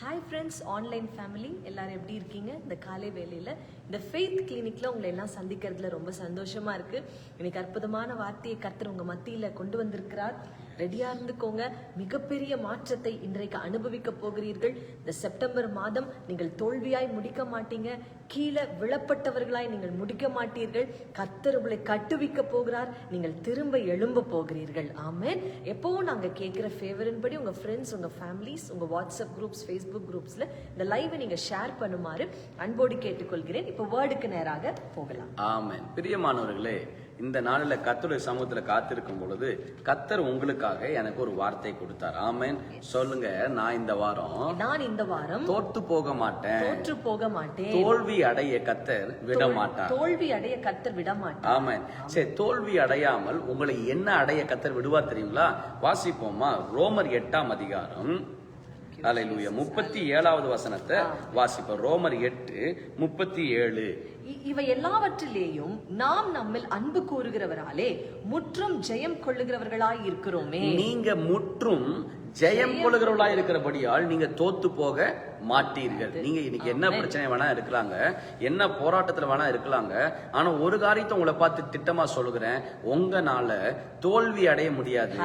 Hi friends online family எல்லாரும் எப்படி இருக்கீங்க? இந்த காலை வேலையில் இந்த ஃபெய்த் கிளினிக்கில் உங்களை எல்லாம் சந்திக்கிறதுல ரொம்ப சந்தோஷமாக இருக்குது எனக்கு அற்புதமான வார்த்தையை கர்த்தர் உங்கள் மத்தியில் கொண்டு வந்திருக்கிறார். ரெடியா இருந்துக்கோங்க. மிகப்பெரிய மாற்றத்தை இன்றைக்கு அனுபவிக்க போகிறீர்கள். இந்த செப்டம்பர் மாதம் நீங்கள் தோல்வியாய் முடிக்க மாட்டீங்க. கீழே விழப்பட்டவர்களாய் நீங்கள் முடிக்க மாட்டீர்கள். கர்த்தர் உங்களை கட்டுவிக்க போகிறார். நீங்கள் திரும்ப எழும்ப போகிறீர்கள். ஆமேன். எப்பவும் நாங்கள் கேட்குற ஃபேவரின் படி உங்கள் ஃப்ரெண்ட்ஸ் உங்கள் ஃபேமிலிஸ் உங்கள் வாட்ஸ்அப் குரூப்ஸ் ஃபேஸ்புக் குரூப்ஸில் இந்த லைவை நீங்கள் ஷேர் பண்ணுமாறு அன்போடு கேட்டுக்கொள்கிறேன். இப்போ வேர்டுக்கு நேராக போகலாம். ஆமாம் பிரியமானவர்களே இந்த நாளில் கர்த்தருடைய சமூகத்துல காத்திருக்கும் பொழுது கத்தர் உங்களுக்காக எனக்கு ஒரு வார்த்தை கொடுத்தார். ஆமென். சொல்லுங்க நான் இந்த வாரம் நான் இந்த வாரம் தோத்து போக மாட்டேன். தோற்று போக மாட்டேன். தோல்வி அடைய கத்தர் விட மாட்டார் தோல்வி அடைய கர்த்தர் விட மாட்டார் ஆமென். சரி தோல்வி அடையாமல் உங்களை என்ன அடைய கத்தர் விடுவார் தெரியுங்களா? வாசிப்போமா? ரோமர் எட்டாம் அதிகாரம். அல்லேலூயா முப்பத்தி ஏழாவது வசனத்தை வாசிப்போம். ரோமர் எட்டு முப்பத்தி ஏழு. இவை எல்லாவற்றிலேயும் நாம் நம்மில் அன்பு கூறுகிறவராலே முற்றும் ஜெயம் கொள்ளுகிறவர்களாய் இருக்கிறோமே. நீங்க முற்றும் ஜெயம் கொள்கிறவளா இருக்கிறபடியால் நீங்க தோத்து போக மாட்டீர்கள். நீங்க இன்னைக்கு என்ன பிரச்சனை வேணா இருக்கலாங்க என்ன போராட்டத்துல வேணா இருக்கலாங்க. ஆனா ஒரு காரியத்தை உங்களை பார்த்து திட்டமா சொல்லுகிறேன். உங்கனால தோல்வி அடைய முடியாது.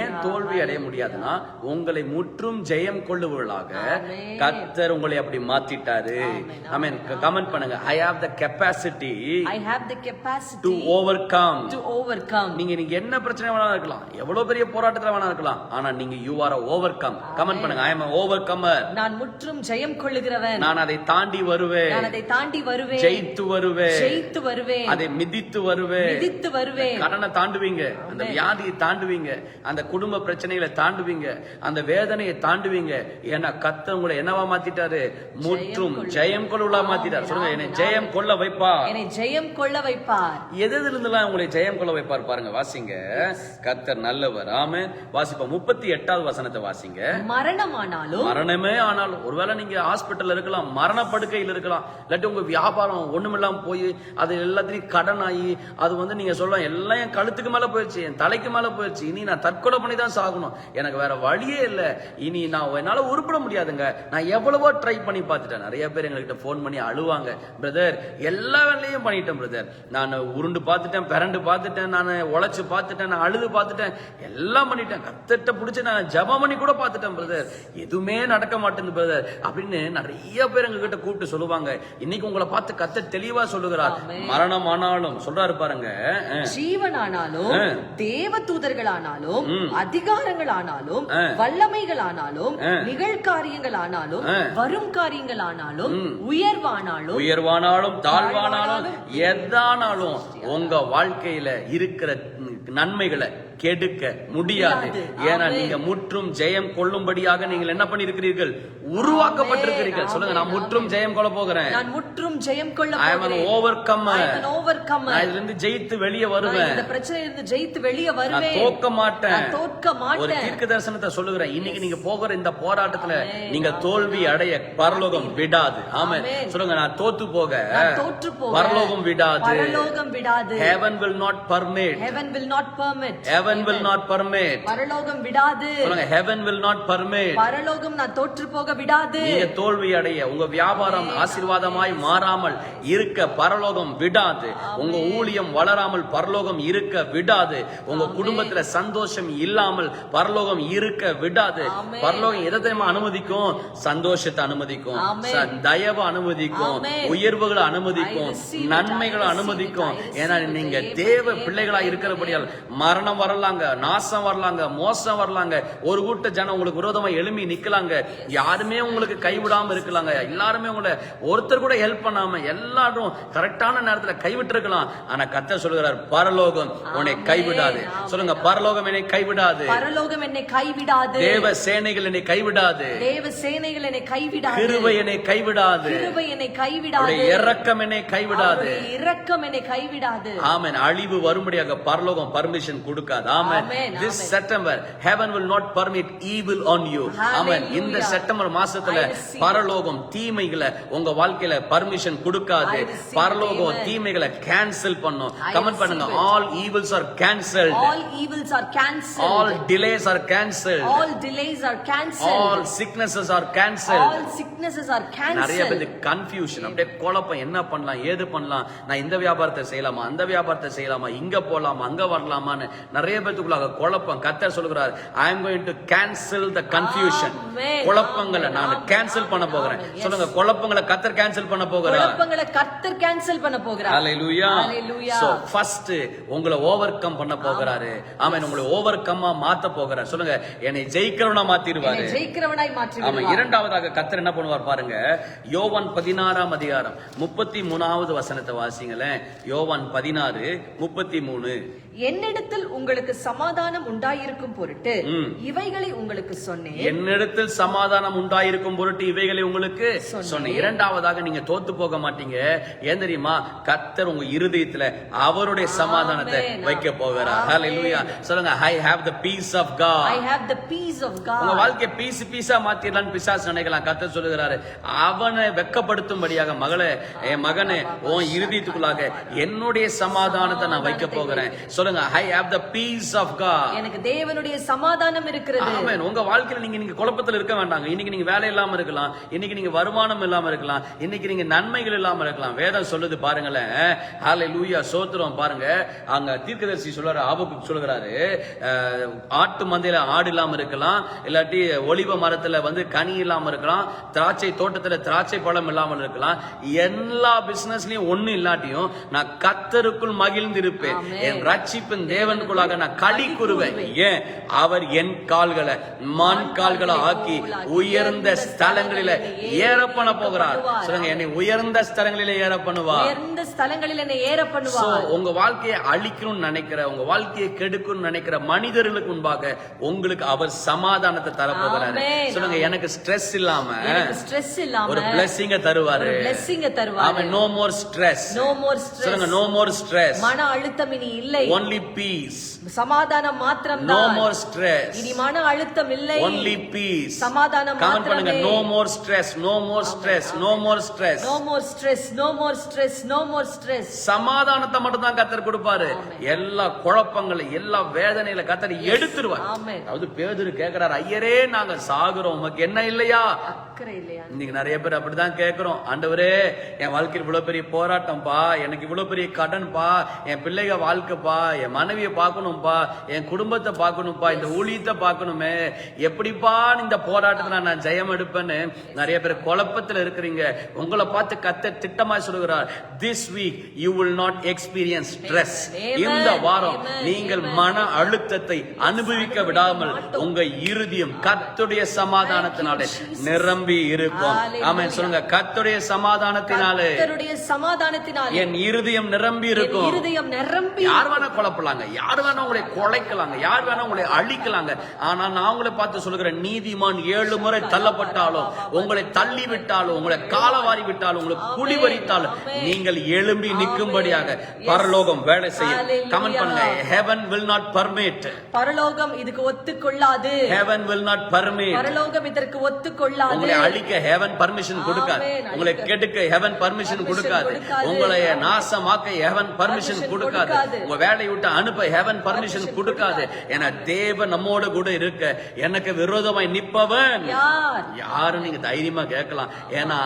ஏன் தோல்வி அடைய முடியாதுன்னா உங்களை முற்றும் ஜெயம் கொள்ளுவர்களாக. கத்தர் உங்களை அப்படி மாத்திட்டாரு. ஐ மீன் கமெண்ட் பண்ணுங்க. I have the capacity I have the to capacity overcome to overcome நீங்க நீங்க என்ன பிரச்சனை வேணா இருக்கலாம். எவ்வளவு பெரிய போராட்டத்துல வேணா இருக்கலாம். ஆனா நீங்க you are overcome comment பண்ணுங்க. ஐ எம் ஓவர் கம்மர் நான் முற்றும் ஜெயம் கொள்ளுகிறவன். நான் அதை தாண்டி வருவேன். நான் அதை தாண்டி வருவேன். ஜெயித்து வருவேன். ஜெயித்து வருவேன். அதை மிதித்து வருவேன். மிதித்து வருவேன். கடனை தாண்டுவீங்க. அந்த வியாதியை தாண்டுவீங்க. அந்த குடும்ப பிரச்சனைகளை தாண்டுவீங்க. அந்த வேதனையை தாண்டுவீங்க. ஏன்னா கத்த உங்களை என்னவா மாத்திட்டாரு? முற்றும் ஜெயம் கொள்ள மாத்திட்டாரு. சொல்லுங்க என்னை ஜெயம் கொள்ள வைப்பா என்னை ஜெயம் கொள்ள வைப்பார். எதுல இருந்தெல்லாம் உங்களை ஜெயம் கொள்ள வைப்பார் பாருங்க வாசிங்க. கர்த்தர் நல்லவர். ஆமே வாசிப்போம். முப்பத்தி எட்டாவது வசனத்தை வாசிங்க. மரணமானாலும் மரணமே ஆனாலும் ஒருவேளை நீங்க ஹாஸ்பிட்டல் இருக்கலாம் மரண படுக்கையில் இருக்கலாம் இல்லாட்டி உங்க வியாபாரம் ஒண்ணுமில்லாம போய் அது எல்லாத்தையும் கடன் ஆகி அது வந்து நீங்க சொல்லலாம் எல்லாம் என் கழுத்துக்கு மேல போயிடுச்சு என் தலைக்கு மேல போயிடுச்சு இனி நான் தற்கொலை பண்ணி தான் சாகணும். எனக்கு வேற வழியே இல்ல. இனி நான் என்னால உருப்பிட முடியாதுங்க. நான் எவ்வளவோ ட்ரை பண்ணி பார்த்துட்டேன். நிறைய பேர் எங்ககிட்ட ஃபோன் பண்ணி அழுவாங்க. பிரதர் எல்லா வேலையும் பண்ணிட்டேன் பிரதர் நான் உருண்டு பார்த்துட்டேன் பிறண்டு பார்த்துட்டேன் நான் உழைச்சு பார்த்துட்டேன் நான் அழுது பார்த்துட்டேன் எல்லாம் பண்ணிட்டேன். கத்திட்ட பிடிச்சி நான் ஜெபம் பண்ணி கூட பார்த்துட்டேன் பிரதர் எதுவுமே நடக்க மாட்டேங்குது பிரதர் அப்படின்னு நிறைய பேர் எங்க கிட்ட கூப்பிட்டு சொல்லுவாங்க. இன்னைக்கு உங்களை பார்த்து கத்த தெளிவா சொல்லுகிறார். மரணம் ஆனாலும் சொல்றாரு பாருங்க. அஹ், ஜீவனானாலும் ஆ. தேவ தூதர்களானாலும் அதிகாரங்களானாலும் ஆ. வல்லமைகளானாலும் ஆ. நிகழ்காரியங்களானாலும் ஆ. வரும் காரியங்களானாலும் உயர்வானாலும் உயர்வானாலும் தாழ்வானாலும் எதானாலும் உங்க வாழ்க்கையில இருக்கிற நன்மைகளை கெடுக்க முடியாது. ஏன்னா. நீங்க முற்றும் ஜெயம் கொள்ளும்படியாக நீங்கள் என்ன பண்ணிருக்கிறீர்கள் உருவாக்கப்பட்டிருக்கிறீர்கள். சொல்லுங்க நான். முற்றும் ஜெயம் கொள்ள போகிறேன். நான் முற்றும் ஜெயம் கொள்ள I overcome an overcomer. நான் இதுல இருந்து ஜெயித்து வெளியே வருவேன். இந்த பிரச்சனையில இருந்து ஜெயித்து வெளியே நான் வருவேன். தோக்க மாட்டேன். தோற்க ஒரு மாட்டேன். தீர்க்க தரிசனத்தை சொல்லுகிறேன். இன்னைக்கு நீங்க போகிற இந்த போராட்டத்துல நீங்க தோல்வி அடைய பரலோகம் விடாது. ஆமா. சொல்லுங்க நான் தோத்து போக தோற்று போக பரலோகம் விடாது. பரலோகம் விடாது. Heaven will not permit. Heaven will not permit. Heaven will not permit. பரலோகம் விடாது. சொல்லுங்க heaven will not permit. பரலோகம் நான் தோற்று போக விடாது. நீங்க தோல்வி அடைய உங்க வியாபாரம் ஆசீர்வாதமாய் மாறாமல் இருக்க பரலோகம் விடாது. உங்க ஊழியம் வளராமல் பரலோகம் இருக்க விடாது. உங்க குடும்பத்துல சந்தோஷம் இல்லாமல் பரலோகம் இருக்க விடாது. பரலோகம் எதை தெரியுமா அனுமதிக்கும்? சந்தோஷத்தை அனுமதிக்கும். தயவை அனுமதிக்கும். உயர்வுகளை அனுமதிக்கும். நன்மைகளை அனுமதிக்கும். ஏன்னா. நீங்க. தேவ பிள்ளைகளா இருக்கிறபடியால் மரணம் வரலாங்க நாசம் வரலாங்க மோசம் வரலாங்க. ஒரு கூட்ட ஜனம் உங்களுக்கு விரோதமா எழும்பி நிக்கலாங்க. யாருமே உங்களுக்கு கைவிடாம இருக்கலாங்க. எல்லாருமே உங்களை ஒருத்தர் கூட ஹெல்ப் பண்ணாம எல்லாரும் கரெக்டான நேரத்துல கைவிட்டு இருக்கலாம் ஆனா கத்த சொல்லுகிறார் பரலோகம் உன்னை. கைவிடாது. சொல்லுங்க பரலோகம் என்னை கைவிடாது. பரலோகம் என்னை கைவிடாது. தேவ சேனைகள் என்னை கைவிடாது. தேவ சேனைகள் என்னை கைவிடாது. கிருபை என்னை கைவிடாது. கிருபை என்னை கைவிடாது. இரக்கம் என்னை கைவிடாது. இரக்கம் என்னை கைவிடாது. ஆமென். அழிவு வரும்படியாக பரலோகம் பர்மிஷன் கொடுக்காது? ஆமென் Amen, this amen. september heaven will not permit evil on you ஆமென் இந்த. செப்டம்பர் மாசத்துல. பரலோகம் தீமைகளை உங்க வாழ்க்கையில பர்மிஷன் கொடுக்காது. பரலோகம். தீமைகளை கேன்சல் பண்ணும் கமெண்ட் பண்ணுங்க all evils are cancelled All evils are cancelled. all delays are cancelled All delays are cancelled. all sicknesses are cancelled All sicknesses are நிறைய cancelled. பேருக்கு கன்ஃபியூஷன் அப்படியே குழப்பம் என்ன பண்ணலாம் ஏது பண்ணலாம் நான் இந்த வியாபாரத்தை செய்யலாமா அந்த வியாபாரத்தை செய்யலாமா இங்க போலாமா அங்க வரலாமான்னு நிறைய பேத்துக்குள்ள குழப்பம். கத்தர் சொல்கிறார் I am going to cancel the confusion. குழப்பங்களை நான். கேன்சல் பண்ண போகிறேன். சொல்லுங்க குழப்பங்களை கத்தர் கேன்சல் பண்ண போகிறார்? குழப்பங்களை கர்த்தர் கேன்சல் பண்ண போகிறார்? ஹalleluya. சோ ஃபர்ஸ்ட் உங்களை ஓவர் கம் பண்ண போகிறாரு. ஆமென் உங்களை ஓவர் கம்மா மாத்த போகிறார். சொல்லுங்க என்னை ஜெயிக்கிறவனா மாத்திடுவாரு. ஜெயிக்கிறவனாய் மாற்றி ஆமா. இரண்டாவதாக கத்தர் என்ன பண்ணுவார் பாருங்க யோவான் பதினாறாம் அதிகாரம் முப்பத்தி மூணாவது வசனத்தை வாசிங்களேன். யோவான் பதினாறு முப்பத்தி மூணு. என்னிடத்தில் உங்களுக்கு சமாதானம் உண்டாயிருக்கும் பொருட்டு. இவைகளை உங்களுக்கு சொன்னேன். என்னிடத்தில் சமாதானம் உண்டாயிருக்கும் பொருட்டு இவைகளை உங்களுக்கு சொன்னேன். இரண்டாவதாக நீங்க தோத்து போக மாட்டீங்க. ஏன் தெரியுமா? கத்தர் உங்க இருதயத்துல அவருடைய சமாதானத்தை. வைக்க போகிறார். ஹalleluya சொல்லுங்க I have the peace of I God have the peace of உங்க God. வாழ்க்கைய பீஸ் பீஸா மாத்திரலாம்னு பிசாசு நினைக்கலாம். கத்த சொல்லுகிறாரு அவனை வெக்கப்படுத்தும்படியாக மகளே என் மகனே உன் இருதயத்துக்குள்ளாக என்னுடைய சமாதானத்தை நான் வைக்க போகிறேன். சொல்லுங்க I have the peace of God எனக்கு தேவனுடைய சமாதானம் இருக்கிறது. ஆமென். உங்க வாழ்க்கையில நீங்க நீங்க குழப்பத்துல இருக்க வேண்டாங்க. இன்னைக்கு நீங்க வேலை இல்லாம இருக்கலாம். இன்னைக்கு நீங்க வருமானம் இல்லாம இருக்கலாம். இன்னைக்கு நீங்க நன்மைகள் இல்லாம இருக்கலாம். வேதம் சொல்லுது பாருங்களேன். ஹalleluya சோத்திரம் பாருங்க. அங்க தீர்க்கதரிசி சொல்றாரு ஆபுக்கு சொல்லுகிறாரு. அஹ், ஆட்டு மந்தையில ஆடு இல்லாம இருக்கலாம். இல்லாட்டி ஒலிவ மரத்துல வந்து கனி இல்லாம இருக்கலாம். திராட்சை தோட்டத்துல திராட்சை பழம் இல்லாமல் இருக்கலாம். எல்லா பிசினஸ்லயும் ஒண்ணு இல்லாட்டியும் நான் கத்தருக்குள் மகிழ்ந்திருப்பேன். என் ரட்சிப்பின் தேவனுக்குள்ளாக நான் களி கூறுவேன் ஏன்? அவர் என் கால்களை மண் கால்களை ஆக்கி உயர்ந்த ஸ்தலங்களில ஏற பண்ண போகிறார். சொல்லுங்க என்னை உயர்ந்த ஸ்தலங்களில ஏற பண்ணுவார் உயர்ந்த ஸ்தலங்களில் என்னை ஏற So, பண்ணுவார் உங்க வாழ்க்கையை அழிக்கணும்னு நினைக்கிற உங்க வாழ்க்கையை கெடுக்கணும்னு நினைக்கிற மனிதர்களுக்கு முன்பாக உங்களுக்கு அவர் சமாதானத்தை தர போகிறாரு. சொல்லுங்க எனக்கு ஸ்ட்ரெஸ் இல்லாம ஸ்ட்ரெஸ் இல்லாம ஒரு பிளெஸிங்க தருவாரு. அ தருவாரு. No more stress no more stress சொல்லுங்க நோ மோர் ஸ்ட்ரெஸ் மன அழுத்தம் இனி இல்லை. ஒன்லி பீஸ் சமாதானம் மாத்திரம் நோ மோர் ஸ்ட்ரெஸ் இனி மன அழுத்தம் இல்லை. ஒன்லி பீஸ் சமாதானம் கமெண்ட் பண்ணுங்க. No more stress no more stress no more stress no more stress no more stress no more stress சமாதானத்தை மட்டும் தான் கத்தர் கொடுப்பாரு எல்லா குழப்பங்களை எல்லா வேதனையில கத்தர் எடுத்துருவார். அதாவது பேதுரு கேக்குறாரு ஐயரே நாங்க சாகுறோம். உமக்கு என்ன இல்லையா? இன்னைக்கு நிறைய பேர் அப்படிதான் கேக்குறோம். ஆண்டவரே என் வாழ்க்கையில் இவ்வளவு பெரிய போராட்டம்ப்பா எனக்கு இவ்வளவு பெரிய கடன்பா. என் பிள்ளைக வாழ்க்கைப்பா. என் மனைவியை பார்க்கணும்ப்பா என் குடும்பத்தை பார்க்கணும்ப்பா இந்த ஊழியத்தை பார்க்கணுமே எப்படிப்பா இந்த போராட்டத்துல நான் ஜெயம் எடுப்பேன்னு நிறைய பேர் குழப்பத்துல இருக்கிறீங்க உங்களை பார்த்து கத்த திட்டமா சொல்லுகிறார் this week you will not experience stress. இந்த வாரம். நீங்கள். மன அழுத்தத்தை அனுபவிக்க விடாமல் உங்க இருதயம் கர்த்தருடைய சமாதானத்தினாலே நிரம்பி இருக்கும். ஆமென் சொல்லுங்க கர்த்தருடைய சமாதானத்தினாலே சமாதானத்தினாலே என் இருதயம் நிரம்பி இருக்கும் இருதயம் நிரம்பி யார் வேணா குழப்பலாங்க யார் வேணா உங்களை குலைக்கலாங்க. யார் வேணா உங்களை அழிக்கலாங்க. ஆனா நான் உங்களை பார்த்து சொல்லுகிறேன் நீதிமான் ஏழு முறை தள்ளப்பட்டாலும் உங்களை தள்ளி விட்டாலும் உங்களை காலவாரி விட்டாலும் உங்களை குடிவரித்தாலும் Amen. நீங்கள் எழும்பி நிற்கும்படியாக பரலோகம் வேலை செய்யும். Hallelujah. கமெண்ட் பண்ணுங்க. Heaven will not permit. பரலோகம் இதுக்கு ஒத்துக்கொள்ளாது. Heaven will not permit. பரலோகம் இதற்கு ஒத்துக்கொள்ளாது. உங்களை அழிக்க heaven permission கொடுக்காது. உங்களை. கெடுக்க permission Permission கொடுக்காது. உங்களை நாசமாக்க permission Permission கொடுக்காது. உங்க வேலையை விட்டு அனுப்ப heaven Permission கொடுக்காது. ஏன்னா தேவன் நம்மோட கூட இருக்க. எனக்கு விரோதமாய் நிற்பவன். யார்? யாரும் நீங்க தைரியமா கேட்கலாம். ஏன்னா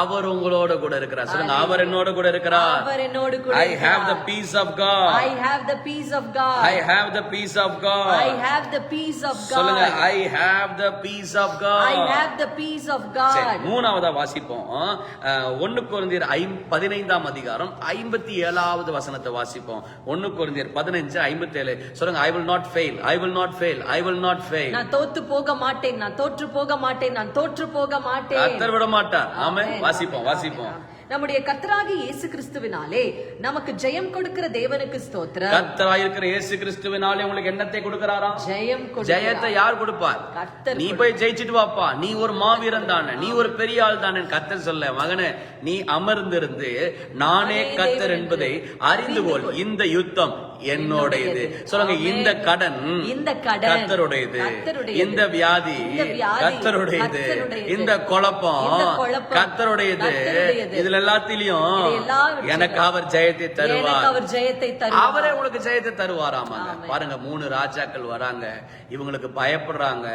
அவர் உங்களோட கூட இருக்கிறார். சொல்லுங்க அவர் என்னோட கூட இருக்கிறார். அவர் என்னோடு கூட I have the peace of God I have the peace of God I have the peace of I God have the peace of சொல்லுங்க God I have the peace of I God have the peace of God மூணாவதா வாசிப்போம். ஒண்ணு குழந்தையர் பதினைந்தாம் அதிகாரம் ஐம்பத்தி ஏழாவது வசனத்தை வாசிப்போம். ஒண்ணு குழந்தையர் பதினஞ்சு ஐம்பத்தி ஏழு சொல்லுங்க I will not fail I will not fail I will not fail நான் தோத்து போக மாட்டேன். நான் தோற்று போக மாட்டேன். நான் தோற்று போக மாட்டேன். கத்தர் விட மாட்டார். ஆமே வாசிப்போம் வாசிப்போம். நம்முடைய கர்த்தராகி இயேசு கிறிஸ்துவினாலே நமக்கு ஜெயம் கொடுக்கிற தேவனுக்கு ஸ்தோத்திரம். கத்தராயிருக்கிற இயேசு கிறிஸ்துவினாலே உங்களுக்கு என்னத்தை கொடுக்கிறாராம் ஜெயம் ஜெயத்தை யார் கொடுப்பார்? கர்த்தர் நீ போய் ஜெயிச்சிட்டு வாப்பா. நீ ஒரு மாவீரன் தானே. நீ ஒரு பெரிய ஆள் தானே. கத்தர் சொல்ல மகனே நீ அமர்ந்திருந்து நானே கத்தர் என்பதை அறிந்து கொள். இந்த யுத்தம் என்னுடையது. சொல்லுங்க. இந்த கடன் இந்த கடன் கத்தருடையது. இந்த வியாதி கத்தருடையது. இந்த குழப்பம் கத்தருடையது. இதுல எல்லாத்திலையும் எனக்கு அவர் ஜெயத்தை தருவார். அவர் ஜெயத்தை அவரே உங்களுக்கு ஜெயத்தை தருவாராமாங்க ஆமென். பாருங்க மூணு ராஜாக்கள் வராங்க. இவங்களுக்கு பயப்படுறாங்க.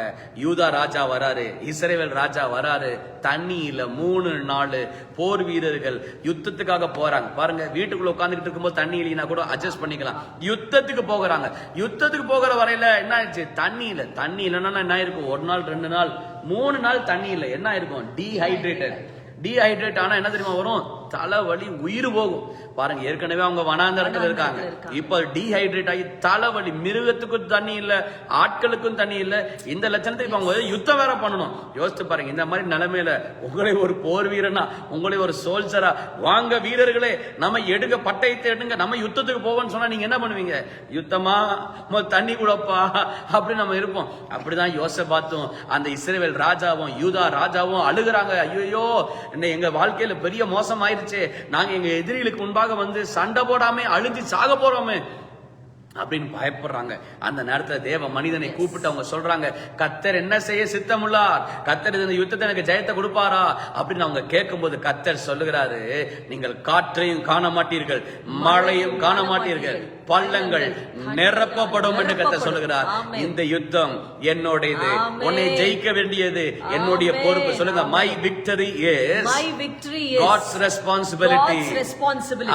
யூதா ராஜா வராரு இஸ்ரேல் ராஜா வராரு. தண்ணி இல்ல மூணு நாள் போர் வீரர்கள் யுத்தத்துக்காக போறாங்க. பாருங்க வீட்டுக்குள்ள உட்கார்ந்துட்டு இருக்கும்போது தண்ணி இல்லைன்னா கூட அட்ஜஸ்ட் பண்ணிக்கலாம். யுத்தத்துக்கு போகிறாங்க. யுத்தத்துக்கு போகிற வரையில என்ன ஆயிடுச்சு? தண்ணி இல்ல. தண்ணி இல்லைன்னா என்ன இருக்கும் ஒரு நாள் ரெண்டு நாள் மூணு நாள் தண்ணி இல்ல. என்ன இருக்கும் டீஹைட்ரேட்டட் டீஹைட்ரேட் ஆனா என்ன தெரியுமா வரும்? தலைவலி உயிர் போகும். பாருங்க ஏற்கனவே அவங்க வனாந்தரத்துல இருக்காங்க. இப்ப டீஹைட்ரேட் ஆகி தலைவலி மிருகத்துக்கும் தண்ணி இல்ல ஆட்களுக்கும் தண்ணி இல்ல. இந்த லட்சணத்துக்கு இப்ப அவங்க யுத்தம் வேற பண்ணணும். யோசிச்சு பாருங்க இந்த மாதிரி நிலைமையில உங்களை ஒரு போர் வீரனா உங்களை ஒரு சோல்ஜரா வாங்க வீரர்களே நம்ம எடுங்க பட்டயத்தை எடுங்க நம்ம யுத்தத்துக்கு போவோம்னு சொன்னா நீங்க என்ன பண்ணுவீங்க? யுத்தமா? தண்ணி கூடப்பா? அப்படி நம்ம இருப்போம். அப்படிதான் யோசை பார்த்தோம் அந்த இஸ்ரேல் ராஜாவும் யூதா ராஜாவும் அழுகுறாங்க. ஐயோ என்ன எங்க வாழ்க்கையில பெரிய மோசம் ஆயிருச்சு நாங்க எங்க எதிரிகளுக்கு முன்பாக வந்து சண்டை போடாம அழிஞ்சு சாக போறோமே அப்படின்னு பயப்படுறாங்க. அந்த நேரத்துல தேவ மனிதனை கூப்பிட்டு அவங்க சொல்றாங்க கத்தர் என்ன செய்ய சித்தமுள்ளார்? கத்தர் இந்த யுத்தத்தை எனக்கு ஜெயத்தை கொடுப்பாரா? அப்படின்னு அவங்க கேட்கும்போது கத்தர் சொல்லுகிறாரு நீங்கள் காற்றையும் காண மாட்டீர்கள் மழையும் காண மாட்டீர்கள். பள்ளங்கள் நிரப்பப்படும் என்று கத்தர் சொல்லுகிறார். இந்த யுத்தம் என்னுடையது. உன்னை ஜெயிக்க வேண்டியது என்னுடைய. பொறுப்பு. சொல்லுங்க my victory is victory is God's responsibility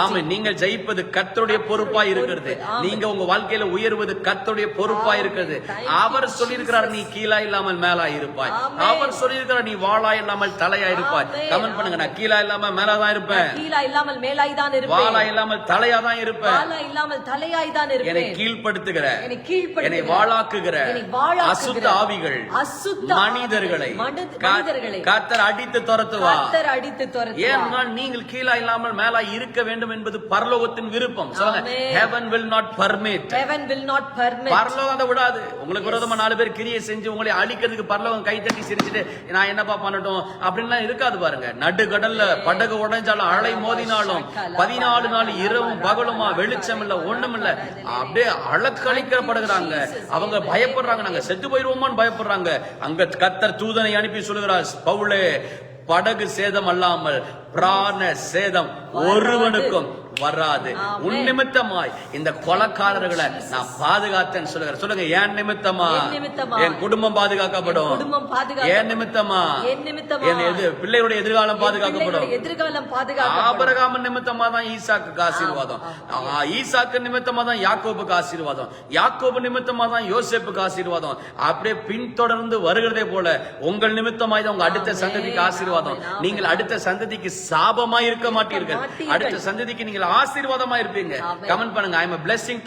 ஆமா நீங்கள் ஜெயிப்பது கர்த்தருடைய பொறுப்பா இருக்கிறது. நீங்க உங்க வாழ்க்கையில உயர்வது கர்த்தருடைய பொறுப்பா. இருக்கிறது. அவர் சொல்லியிருக்கிறார் நீ கீழா இல்லாமல் மேலா இருப்பாய். அவர் சொல்லியிருக்கிறார் நீ வாளா இல்லாமல் தலையா இருப்பாய். கமெண்ட் பண்ணுங்க நான் கீழா இல்லாம மேலாதான் இருப்பேன். கீழா இல்லாமல் மேலாய் தான் இருப்பேன். இல்லாமல் தலையா தான் இருப்பேன். இல்லாமல் தலையாய் தான் என்னை இருப்பேன் கீழ்ப்படுத்துகிற என்னை கீழ்ப்படுத்துகிற, என்னை வாளாக்குகிற என்னை வாளாக்குகிற, அசுத்த ஆவிகள் அசுத்த மனிதர்களை. மனித- கா- மனிதர்களை. கர்த்தர் அடித்து துரத்துவா? கர்த்தர் அடித்து துரத்துவார் ஏனென்றால் நீங்கள் கீழா இல்லாமல் மேலா இருக்க வேண்டும் என்பது பரலோகத்தின் விருப்பம்? சொல்லுங்க ஆமென். heaven will not permit. Heaven will not permit. பரலோகம் அதை விடாது. உங்களுக்கு விரோதமா நாலு பேர் கிரியை செஞ்சு உங்களை அழிக்கிறதுக்கு பரலோகம் கை தட்டி சிரிச்சுட்டு நான் என்னப்பா பண்ணட்டும்? அப்படின்லாம் இருக்காது பாருங்க. நடு கடல்ல படகு உடைஞ்சாலும் அலை மோதினாலும் பதினாலு நாள் இரவும் பகலுமா வெளிச்சம் இல்ல ஒண்ணும் இல்ல அப்படியே அழக்களிக்கப்படுகிறாங்க அவங்க பயப்படுறாங்க. நாங்க செத்து போயிருவோமான்னு பயப்படுறாங்க. அங்க கத்தர் தூதனை அனுப்பி சொல்லுகிறார் பவுலே படகு சேதம் அல்லாமல் பிராண சேதம் ஒருவனுக்கும் வராது. உன் நிமித்தமாய் இந்த கொலக்காரர்களை நான் பாதுகாத்தேன்னு சொல்லுகிறேன் சொல்லுங்க ஏன் நிமித்தமா என் குடும்பம் பாதுகாக்கப்படும். ஏன் நிமித்தமா என் எது பிள்ளைகளுடைய எதிர்காலம் பாதுகாக்கப்படும். எதிர்காலம் ஆபரகாம நிமித்தமா தான் ஈசாக்கு ஆசீர்வாதம். ஈசாக்கு நிமித்தமா தான் யாக்கோபுக்கு ஆசீர்வாதம். யாக்கோபு நிமித்தமா தான் யோசேப்புக்கு ஆசீர்வாதம். அப்படியே பின்தொடர்ந்து வருகிறதே போல உங்கள் நிமித்தமாய் தான் உங்க அடுத்த. சந்ததிக்கு ஆசீர்வாதம். நீங்கள் அடுத்த சந்ததிக்கு சாபமாய் இருக்க மாட்டீர்கள். அடுத்த சந்ததிக்கு நீங்கள் ஆசீர்வாதமா இருப்பீங்க. கமெண்ட் பண்ணுங்க. ஐ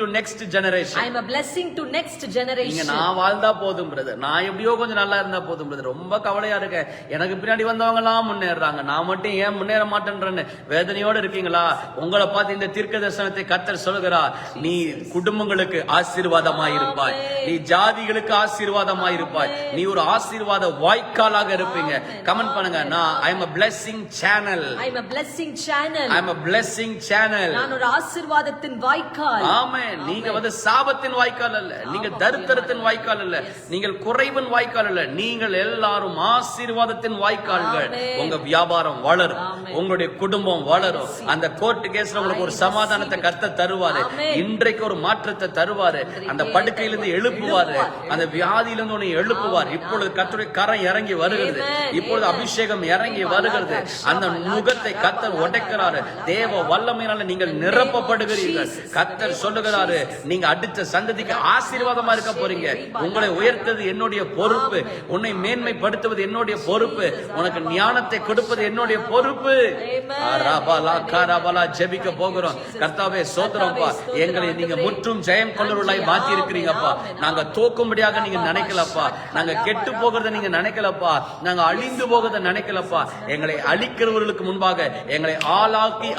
to next generation. I am a blessing to next நீங்க generation நான் வாழ்ந்தா போதும் பிரதர் நான் எப்படியோ கொஞ்சம் நல்லா இருந்தா போதும் பிரதர் ரொம்ப கவலையா இருக்கேன் எனக்கு பின்னாடி வந்தவங்க எல்லாம் முன்னேறாங்க நான் மட்டும் ஏன் முன்னேற மாட்டேன்றேன்னு வேதனையோட இருக்கீங்களா? உங்களை பார்த்து இந்த தீர்க்க தரிசனத்தை கத்தர் சொல்கிறார் நீ குடும்பங்களுக்கு ஆசீர்வாதமா இருப்பாய். நீ ஜாதிகளுக்கு ஆசீர்வாதமா இருப்பாய். நீ ஒரு ஆசீர்வாத வாய்க்காலாக இருப்பீங்க. கமெண்ட் பண்ணுங்க. நான் I blessing channel. I am a blessing channel. I am a blessing channel நான் ஒரு ஆசீர்வாதத்தின் வாய்க்கால். ஆமே நீங்க வந்து சாபத்தின் வாய்க்கால் அல்ல. நீங்க தரித்திரத்தின் வாய்க்கால் அல்ல. நீங்கள் குறைவின் வாய்க்கால் அல்ல. நீங்கள் எல்லாரும் ஆசீர்வாதத்தின் வாய்க்கால்கள். ஆமென். உங்க வியாபாரம் வளரும். ஆமென். உங்களுடைய குடும்பம் வளரும். அந்த கோர்ட் கேஸ்ல உங்களுக்கு ஒரு சமாதானத்தை கத்த தருவாரு. ஆமென். இன்றைக்கு ஒரு மாற்றத்தை தருவாரு. அந்த படுக்கையிலிருந்து எழுப்புவாரு. அந்த வியாதியிலிருந்து உன்னை எழுப்புவார். இப்பொழுது கர்த்தருடைய கரம் இறங்கி வருகிறது. இப்பொழுது அபிஷேகம் இறங்கி வருகிறது. அந்த முகத்தை கத்தர் உடைக்கிறாரு. தேவ வல்லமையினால நீங்கள் நிரப்பப்படுகிறீர்கள். கத்தர் சொல்லுகிறாரு நீங்க அடுத்த சந்ததிக்கு ஆசீர்வாதமா இருக்க போறீங்க. உங்களை உயர்த்தது என்னுடைய பொறுப்பு. உன்னை மேன்மைப்படுத்துவது என்னுடைய பொறுப்பு. உனக்கு ஞானத்தை கொடுப்பது என்னுடைய பொறுப்பு. ஜெபிக்க போகிறோம். கர்த்தாவே சோத்திரம்ப்பா எங்களை நீங்க முற்றும் ஜெயம் கொண்டவர்களாய் மாத்தி இருக்கிறீங்கப்பா நாங்க தோக்கும்படியாக நீங்க நினைக்கலப்பா. நாங்க கெட்டு போகிறத நீங்க நினைக்கலப்பா. நாங்க அழிந்து போகிறத நினைக்கலப்பா. எங்களை அழிக்கிறவர்களுக்கு முன்பாக எங்களை ஆளாக்கி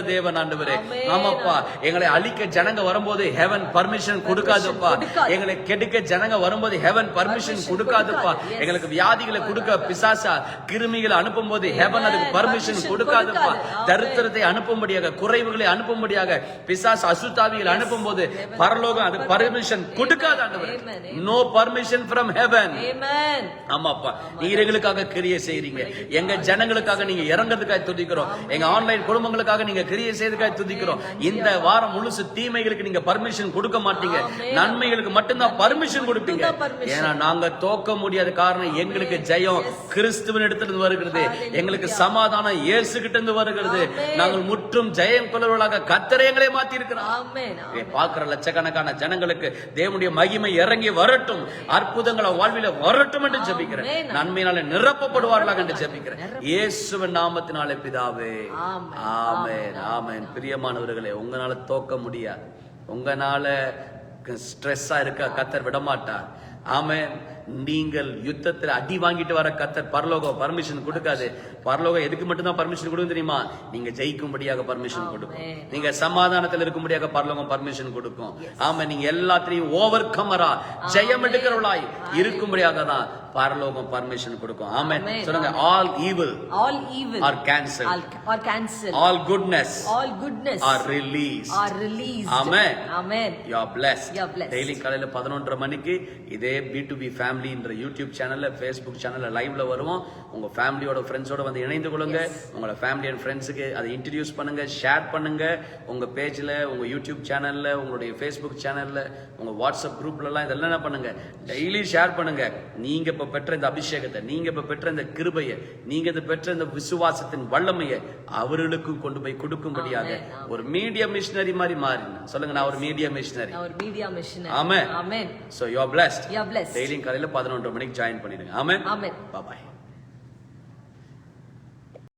அழகுபடுத்துகிற தேவன் ஆண்டவரே. ஆமாப்பா. எங்களை அழிக்க ஜனங்க வரும்போது ஹெவன் பர்மிஷன் கொடுக்காதுப்பா. கொடுக்காது. எங்களை கெடுக்க ஜனங்க வரும்போது ஹெவன் பர்மிஷன் Permission கொடுக்காதுப்பா. எங்களுக்கு வியாதிகளை கொடுக்க பிசாசா கிருமிகளை அனுப்பும்போது ஹெவன் அதுக்கு. பர்மிஷன் Permission கொடுக்காதுப்பா. தரித்திரத்தை அனுப்பும்படியாக குறைவுகளை அனுப்பும்படியாக பிசாசு அசுத்தாவிகளை அனுப்பும்போது பரலோகம் அது பர்மிஷன் கொடுக்காது ஆண்டவரே. No permission from heaven. ஆமாப்பா. நீர் எங்களுக்காக கிரியை செய்றீங்க. எங்க ஜனங்களுக்காக நீங்க இறங்குறதுக்காக துதிக்கிறோம். எங்க ஆன்லைன் குடும்பங்களுக்காக நீங்க கிரியை செய்யறதுக்காக துதிக்கிறோம். இந்த வாரம் முழுசு தீமைகளுக்கு நீங்க பர்மிஷன் கொடுக்க மாட்டீங்க. நன்மைகளுக்கு மட்டும்தான் பர்மிஷன் கொடுப்பீங்க. ஏன்னா நாங்க தோக்க முடியாத காரணம் எங்களுக்கு ஜெயம் கிறிஸ்துவின் இடத்துல வருகிறது. எங்களுக்கு சமாதானம் இயேசு கிட்ட இருந்து வருகிறது. நாங்கள் முற்றும் ஜெயம் கொள்ளவர்களாக கத்தரை எங்களை மாத்தி இருக்கிறோம் பார்க்கிற லட்சக்கணக்கான ஜனங்களுக்கு தேவனுடைய மகிமை இறங்கி வரட்டும். அற்புதங்களை வாழ்வில வரட்டும் என்று ஜெபிக்கிறேன். நன்மையினால நிரப்பப்படுவார்களாக என்று ஜெபிக்கிறேன். இயேசுவின் நாமத்தினாலே பிதாவே. ஆமென். ஆமாம் பிரியமானவர்களே உங்களால் தோக்க முடியாது. உங்களால் ஸ்ட்ரெஸ்ஸாக இருக்க கத்தர் விடமாட்டார். ஆமாம் நீங்கள் யுத்தத்துல அடி வாங்கிட்டு வர கத்தர் பரலோகம் பர்மிஷன் கொடுக்காது பரலோகம் எதுக்கு மட்டும்தான் பர்மிஷன் கொடுக்கும் தெரியுமா நீங்க ஜெயிக்கும்படியாக பர்மிஷன் கொடுக்கும். நீங்க சமாதானத்தில் இருக்கும்படியாக பரலோகம் பர்மிஷன் கொடுக்கும் ஆமா நீங்க எல்லாத்தையும் ஓவர் கமரா ஜெயம் எடுக்கிறவளாய் இருக்கும்படியாக தான் பரலோகம் பர்மிஷன் கொடுக்கும் Amen. சொல்லுங்க all evil All evil are cancel are cancelled. All goodness All goodness are release are released. Amen. Amen. You are blessed You are blessed. Daily காலையில பதினொன்றரை மணிக்கு இதே பி டு பி ஃபேமிலின்ற யூடியூப் சேனல்ல Facebook சேனல்ல லைவ்ல வருவோம். உங்க ஃபேமிலியோட ஃப்ரெண்ட்ஸோட வந்து இணைந்து கொள்ளுங்க. உங்களோட ஃபேமிலி அண்ட் ஃப்ரெண்ட்ஸுக்கு அதை இன்ட்ரடியூஸ் பண்ணுங்க ஷேர் பண்ணுங்க. உங்க பேஜ்ல உங்க யூடியூப் சேனல்ல உங்களுடைய ஃபேஸ்புக் சேனல்ல உங்க வாட்ஸ்அப் குரூப்ல எல்லாம் இதெல்லாம் என்ன பண்ணுங்க? டெய்லி ஷேர் பண்ணுங்க. நீங்க இப்ப பெற்ற இந்த அபிஷேகத்தை நீங்க இப்ப பெற்ற இந்த கிருபையை நீங்க இது பெற்ற இந்த விசுவாசத்தின் வல்லமையை அவர்களுக்கும் கொண்டு போய் கொடுக்கும்படியாக. ஒரு மீடியா மிஷினரி மாதிரி மாறின சொல்லுங்க நான் ஒரு media missionary are blessed. You are blessed. டெய்லியும் காலையில பதினொன்று மணிக்கு ஜாயின் பண்ணிடுங்க. ஆமென். Amen. பாய்